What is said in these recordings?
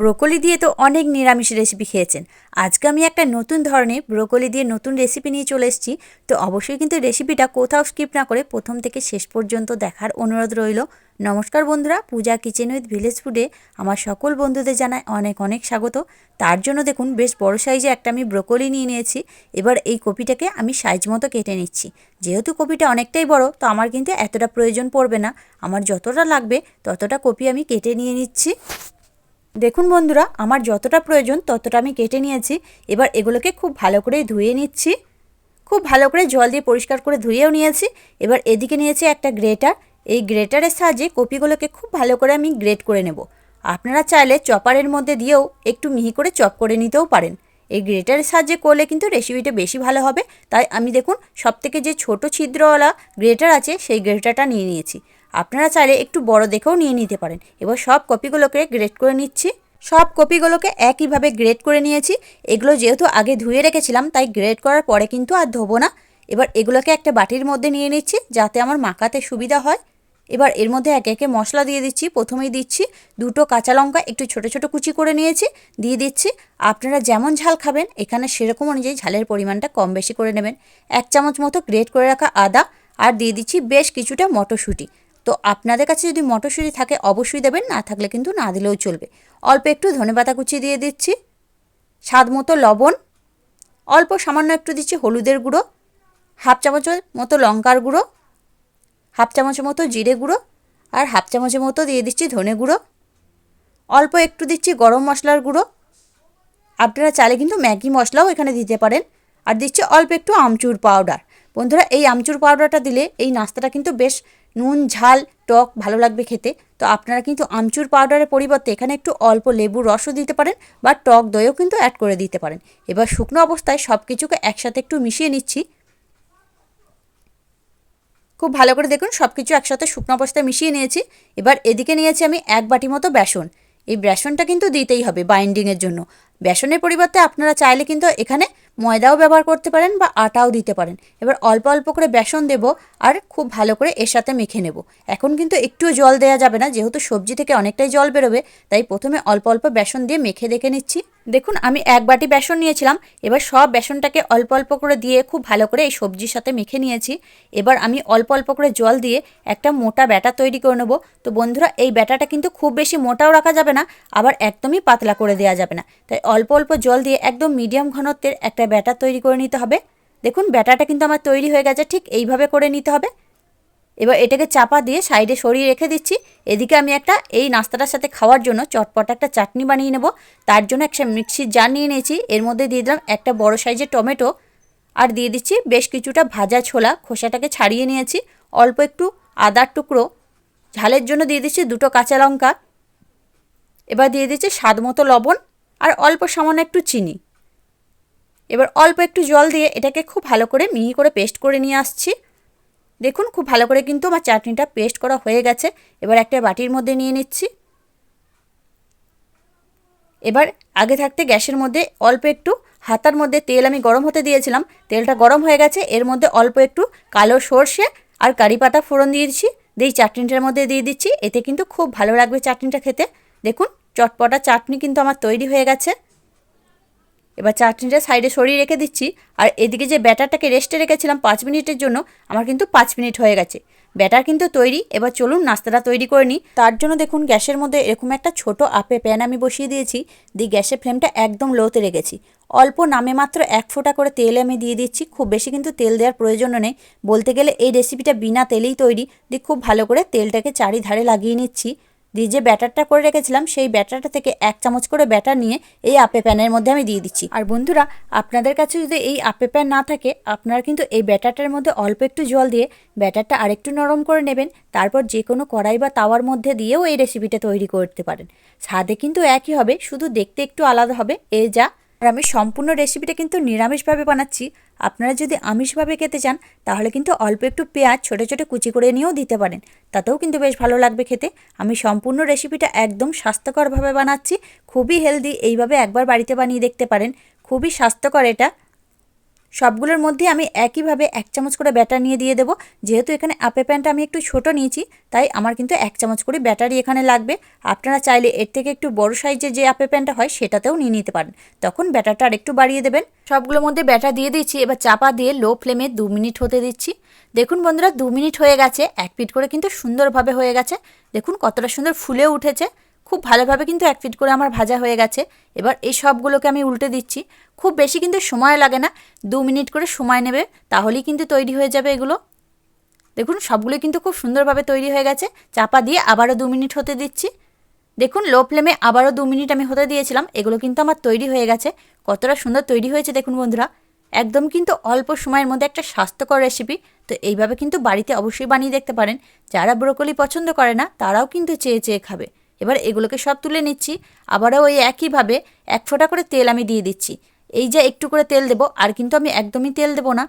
Broccoli দিয়ে তো অনেক নিরামিষ রেসিপি খেয়েছেন। আজকে আমি একটা নতুন ধরনের ব্রোকলি দিয়ে নতুন রেসিপি নিয়ে চলে এসেছি। তো অবশ্যই কিন্তু রেসিপিটা কোথাও স্কিপ না করে প্রথম থেকে শেষ পর্যন্ত দেখার অনুরোধ রইল। নমস্কার বন্ধুরা, পূজা কিচেন উইথ ভিলেজ ফুডে আমার সকল বন্ধুদের জানায় অনেক অনেক স্বাগত। তার জন্য দেখুন, বেশ বড় সাইজে একটা আমি ব্রোকলি নিয়ে নিয়েছি। এবার এই কপিটাকে আমি সাইজ মতো কেটে নিচ্ছি। যেহেতু কপিটা অনেকটাই বড়, তো আমার কিন্তু এতটা প্রয়োজন পড়বে না। আমার যতটা লাগবে ততটা কপি আমি কেটে নিয়ে নিচ্ছি। দেখুন বন্ধুরা, আমার যতটা প্রয়োজন ততটা আমি কেটে নিয়েছি। এবার এগুলোকে খুব ভালো করে ধুয়ে নিচ্ছি। খুব ভালো করে জল দিয়ে পরিষ্কার করে ধুয়েও নিয়েছি। এবার এদিকে নিয়েছি একটা গ্রেটার। এই গ্রেটারের সাহায্যে কপিগুলোকে খুব ভালো করে আমি গ্রেট করে নেব। আপনারা চাইলে চপারের মধ্যে দিয়েও একটু মিহি করে চপ করে নিতেও পারেন। এই গ্রেটারের সাহায্যে করলে কিন্তু রেসিপিটা বেশি ভালো হবে। তাই আমি দেখুন, সবথেকে যে ছোট ছিদ্রওয়ালা গ্রেটার আছে, সেই গ্রেটারটা নিয়ে নিয়েছি। আপনারা চাইলে একটু বড় দেখেও নিয়ে নিতে পারেন। এবার সব কপিগুলোকে গ্রেট করে নিচ্ছি। সব কপিগুলোকে একইভাবে গ্রেট করে নিয়েছি। এগুলো যেহেতু আগে ধুয়ে রেখেছিলাম, তাই গ্রেট করার পরে কিন্তু আর ধোবো না। এবার এগুলোকে একটা বাটির মধ্যে নিয়ে নিচ্ছি, যাতে আমার মাখাতে সুবিধা হয়। এবার এর মধ্যে একে একে মশলা দিয়ে দিচ্ছি। প্রথমেই দিচ্ছি দুটো কাঁচা লঙ্কা, একটু ছোট ছোট কুচি করে নিয়েছি, দিয়ে দিচ্ছি আপনারা যেমন ঝাল খাবেন, এখানে সেরকম অনুযায়ী ঝালের পরিমাণটা কম বেশি করে নেবেন। এক চামচ মতো গ্রেট করে রাখা আদা, আর দিয়ে দিচ্ছি বেশ কিছুটা মটরশুঁটি। তো আপনাদের কাছে যদি মটরশুঁটি থাকে, অবশ্যই দেবেন, না থাকলে কিন্তু না দিলেও চলবে। অল্প একটু ধনেপাতা কুচি দিয়ে দিচ্ছি, স্বাদ মতো লবণ, অল্প সামান্য একটু দিচ্ছি হলুদের গুঁড়ো, হাফ চামচের মতো লঙ্কার গুঁড়ো হাফ চামচের মতো জিরে গুঁড়ো আর হাফ চামচের মতো দিয়ে দিচ্ছি ধনে গুঁড়ো। অল্প একটু দিচ্ছি গরম মশলার গুঁড়ো। আপনারা চালে কিন্তু ম্যাগি মশলাও এখানে দিতে পারেন। আর দিচ্ছি অল্প একটু আমচুর পাউডার। বন্ধুরা, এই আমচুর পাউডারটা দিলে এই নাস্তাটা কিন্তু বেশ নুন, ঝাল, টক ভালো লাগবে খেতে। তো আপনারা কিন্তু আমচুর পাউডারের পরিবর্তে এখানে একটু অল্প লেবুর রসও দিতে পারেন বা টক দইও কিন্তু অ্যাড করে দিতে পারেন। এবার শুকনো অবস্থায় সব কিছুকে একসাথে একটু মিশিয়ে নিচ্ছি। খুব ভালো করে দেখুন সব কিছু একসাথে শুকনো অবস্থায় মিশিয়ে নিয়েছি। এবার এদিকে নিয়েছি আমি এক বাটি মতো বেসন। এই বেসনটা কিন্তু দিতেই হবে বাইন্ডিংয়ের জন্য। বেসনের পরিবর্তে আপনারা চাইলে কিন্তু এখানে ময়দাও ব্যবহার করতে পারেন বা আটাও দিতে পারেন। এবার অল্প অল্প করে বেসন দেব আর খুব ভালো করে এর সাথে মেখে নেব। এখন কিন্তু একটুও জল দেওয়া যাবে না, যেহেতু সবজি থেকে অনেকটাই জল বেরোবে, তাই প্রথমে অল্প অল্প বেসন দিয়ে মেখে দেখে নিচ্ছি। দেখুন, আমি এক বাটি বেসন নিয়েছিলাম। এবার সব বেসনটাকে অল্প অল্প করে দিয়ে খুব ভালো করে এই সবজির সাথে মেখে নিয়েছি। এবার আমি অল্প অল্প করে জল দিয়ে একটা মোটা ব্যাটা তৈরি করে নেব। তো বন্ধুরা, এই ব্যাটাটা কিন্তু খুব বেশি মোটাও রাখা যাবে না, আবার একদমই পাতলা করে দেওয়া যাবে না। তাই অল্প অল্প জল দিয়ে একদম মিডিয়াম ঘনত্বের একটা ব্যাটার তৈরি করে নিতে হবে। দেখুন, ব্যাটাটা কিন্তু আমার তৈরি হয়ে গেছে, ঠিক এইভাবে করে নিতে হবে। এবার এটাকে চাপা দিয়ে সাইডে সরিয়ে রেখে দিচ্ছি। এদিকে আমি একটা এই নাস্তাটার সাথে খাওয়ার জন্য চটপট একটা চাটনি বানিয়ে নেব। তার জন্য একটা মিক্সির জার নিয়ে নিয়েছি। এর মধ্যে দিয়ে দিলাম একটা বড় সাইজের টমেটো। আর দিয়ে দিচ্ছি বেশ কিছুটা ভাজা ছোলা। খোসাটাকে ছাড়িয়ে নিয়েছি। অল্প একটু আদার টুকরো। ঝালের জন্য দিয়ে দিচ্ছি দুটো কাঁচা লঙ্কা। এবার দিয়ে দিচ্ছি স্বাদ মতো লবণ আর অল্প সামান্য একটু চিনি। এবার অল্প একটু জল দিয়ে এটাকে খুব ভালো করে মিহি করে পেস্ট করে নিয়ে আসছি। দেখুন, খুব ভালো করে কিন্তু আমার চাটনিটা পেস্ট করা হয়ে গেছে। এবার একটা বাটির মধ্যে নিয়ে নিচ্ছি। এবার আগে থাকতে গ্যাসের মধ্যে অল্প একটু হাতার মধ্যে তেল আমি গরম হতে দিয়েছিলাম। তেলটা গরম হয়ে গেছে, এর মধ্যে অল্প একটু কালো সর্ষে আর কারি পাতা ফোড়ন দিয়ে দিচ্ছি। দিয়ে চাটনিটার মধ্যে দিয়ে দিচ্ছি, এতে কিন্তু খুব ভালো লাগবে চাটনিটা খেতে। দেখুন, চটপটা চাটনি কিন্তু আমার তৈরি হয়ে গেছে। এবার চাটনিটা সাইডে সরিয়ে রেখে দিচ্ছি। আর এদিকে যে ব্যাটারটাকে রেস্টে রেখেছিলাম পাঁচ মিনিটের জন্য, আমার কিন্তু পাঁচ মিনিট হয়ে গেছে। ব্যাটার কিন্তু তৈরি। এবার চলুন নাস্তাটা তৈরি করে নিই। তার জন্য দেখুন, গ্যাসের মধ্যে এরকম একটা ছোট আপে প্যান আমি বসিয়ে দিয়েছি। দিয়ে গ্যাসের ফ্লেমটা একদম লোতে রেখেছি। অল্প নামে মাত্র এক ফোঁটা করে তেল আমি দিয়ে দিচ্ছি। খুব বেশি কিন্তু তেল দেওয়ার প্রয়োজন নেই। বলতে গেলে এই রেসিপিটা বিনা তেলেই তৈরি। দিয়ে খুব ভালো করে তেলটাকে চারিধারে লাগিয়ে নিচ্ছি। দিয়ে যে ব্যাটারটা করে রেখেছিলাম, সেই ব্যাটারটা থেকে এক চামচ করে ব্যাটার নিয়ে এই আপে প্যানের মধ্যে আমি দিয়ে দিচ্ছি। আর বন্ধুরা, আপনাদের কাছে যদি এই আপে প্যান না থাকে, আপনারা কিন্তু এই ব্যাটারটার মধ্যে অল্প একটু জল দিয়ে ব্যাটারটা আরেকটু নরম করে নেবেন, তারপর যে কোনো কড়াই বা তাওয়ার মধ্যে দিয়েও এই রেসিপিটা তৈরি করতে পারেন। স্বাদে কিন্তু একই হবে, শুধু দেখতে একটু আলাদা হবে এ যা। আর আমি সম্পূর্ণ রেসিপিটা কিন্তু নিরামিষভাবে বানাচ্ছি আপনারা যদি আমিষভাবে খেতে চান, তাহলে কিন্তু অল্প একটু পেঁয়াজ ছোটো ছোটো কুচি করে নিয়েও দিতে পারেন। তাতেও কিন্তু বেশ ভালো লাগবে খেতে। আমি সম্পূর্ণ রেসিপিটা একদম স্বাস্থ্যকরভাবে বানাচ্ছি। খুবই হেলদি, এইভাবে একবার বাড়িতে বানিয়ে দেখতে পারেন। খুবই স্বাস্থ্যকর এটা। সবগুলোর মধ্যে আমি একইভাবে এক চামচ করে ব্যাটার নিয়ে দিয়ে দেবো। যেহেতু এখানে আপে প্যানটা আমি একটু ছোট নিয়েছি, তাই আমার কিন্তু এক চামচ করে ব্যাটারি এখানে লাগবে। আপনারা চাইলে এর থেকে একটু বড় সাইজের যে আপে প্যানটা হয়, সেটাতেও নিয়ে নিতে পারেন। তখন ব্যাটারটা আর একটু বাড়িয়ে দেবেন। সবগুলোর মধ্যে ব্যাটার দিয়ে দিচ্ছি। এবার চাপা দিয়ে লো ফ্লেমে দু মিনিট হতে দিচ্ছি। দেখুন বন্ধুরা, দু মিনিট হয়ে গেছে। এক পিট করে কিন্তু সুন্দরভাবে হয়ে গেছে। দেখুন কতটা সুন্দর ফুলে উঠেছে। খুব ভালোভাবে কিন্তু এক ফিট করে আমার ভাজা হয়ে গেছে। এবার এই সবগুলোকে আমি উল্টে দিচ্ছি। খুব বেশি কিন্তু সময় লাগে না, দু মিনিট করে সময় নেবে, তাহলেই কিন্তু তৈরি হয়ে যাবে এগুলো। দেখুন, সবগুলো কিন্তু খুব সুন্দরভাবে তৈরি হয়ে গেছে। চাপা দিয়ে আবারও দু মিনিট হতে দিচ্ছি। দেখুন, লো ফ্লেমে আবারও দু মিনিট আমি হতে দিয়েছিলাম। এগুলো কিন্তু আমার তৈরি হয়ে গেছে। কতটা সুন্দর তৈরি হয়েছে দেখুন বন্ধুরা। একদম কিন্তু অল্প সময়ের মধ্যে একটা স্বাস্থ্যকর রেসিপি তো এইভাবে কিন্তু বাড়িতে অবশ্যই বানিয়ে দেখতে পারেন। যারা ব্রোকলি পছন্দ করে না, তারাও কিন্তু চেয়ে চেয়ে খাবে। এবার এগুলোকে সব তুলে নিচ্ছি। আবারও ওই একইভাবে এক ফোঁটা করে তেল আমি দিয়ে দিচ্ছি। এই যে একটু করে তেল দেবো, আর কিন্তু আমি একদমই তেল দেবো না।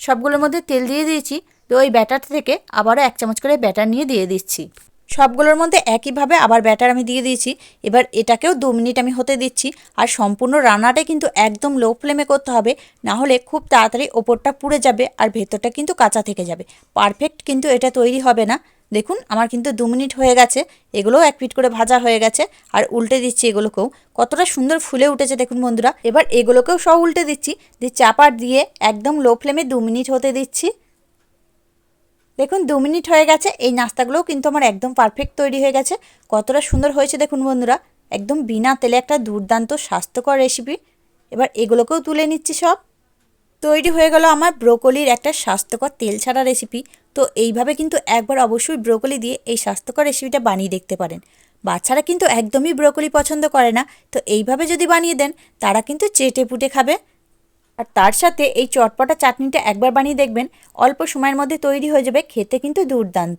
সবগুলোর মধ্যে তেল দিয়ে দিয়েছি, তো ওই ব্যাটার থেকে আবারও এক চামচ করে ব্যাটার নিয়ে দিয়ে দিচ্ছি। সবগুলোর মধ্যে একইভাবে আবার ব্যাটার আমি দিয়ে দিয়েছি। এবার এটাকেও দু মিনিট আমি হতে দিচ্ছি, আর সম্পূর্ণ রান্নাটা কিন্তু একদম লো ফ্লেমে করতে হবে, না হলে খুব তাড়াতাড়ি ওপরটা পুড়ে যাবে আর ভেতরটা কিন্তু কাঁচা থেকে যাবে। পারফেক্ট কিন্তু এটা তৈরি হবে না। দেখুন, আমার কিন্তু দু মিনিট হয়ে গেছে, এগুলোও এক পিট করে ভাজা হয়ে গেছে, আর উল্টে দিচ্ছি এগুলোকেও। কতটা সুন্দর ফুলে উঠেছে দেখুন বন্ধুরা। এবার এগুলোকেও সব উল্টে দিচ্ছি, দিয়ে চাপার দিয়ে একদম লো ফ্লেমে দু মিনিট হতে দিচ্ছি। দেখুন, দু মিনিট হয়ে গেছে, এই নাস্তাগুলোও কিন্তু আমার একদম পারফেক্ট তৈরি হয়ে গেছে। কতটা সুন্দর হয়েছে দেখুন বন্ধুরা, একদম বিনা তেলে একটা দুর্দান্ত স্বাস্থ্যকর রেসিপি এবার এগুলোকেও তুলে নিচ্ছি সব। তৈরি হয়ে গেল আমার ব্রোকলির একটা স্বাস্থ্যকর তেল ছাড়া রেসিপি তো এইভাবে কিন্তু একবার অবশ্যই ব্রোকলি দিয়ে এই স্বাস্থ্যকর রেসিপিটা বানিয়ে দেখতে পারেন। বাচ্চারা কিন্তু একদমই ব্রোকলি পছন্দ করে না। তো এইভাবে যদি বানিয়ে দেন, তারা কিন্তু চেটে পুটে খাবে। আর তার সাথে এই চটপটা চাটনিটা একবার বানিয়ে দেখবেন, অল্প সময়ের মধ্যে তৈরি হয়ে যাবে, খেতে কিন্তু দুর্দান্ত।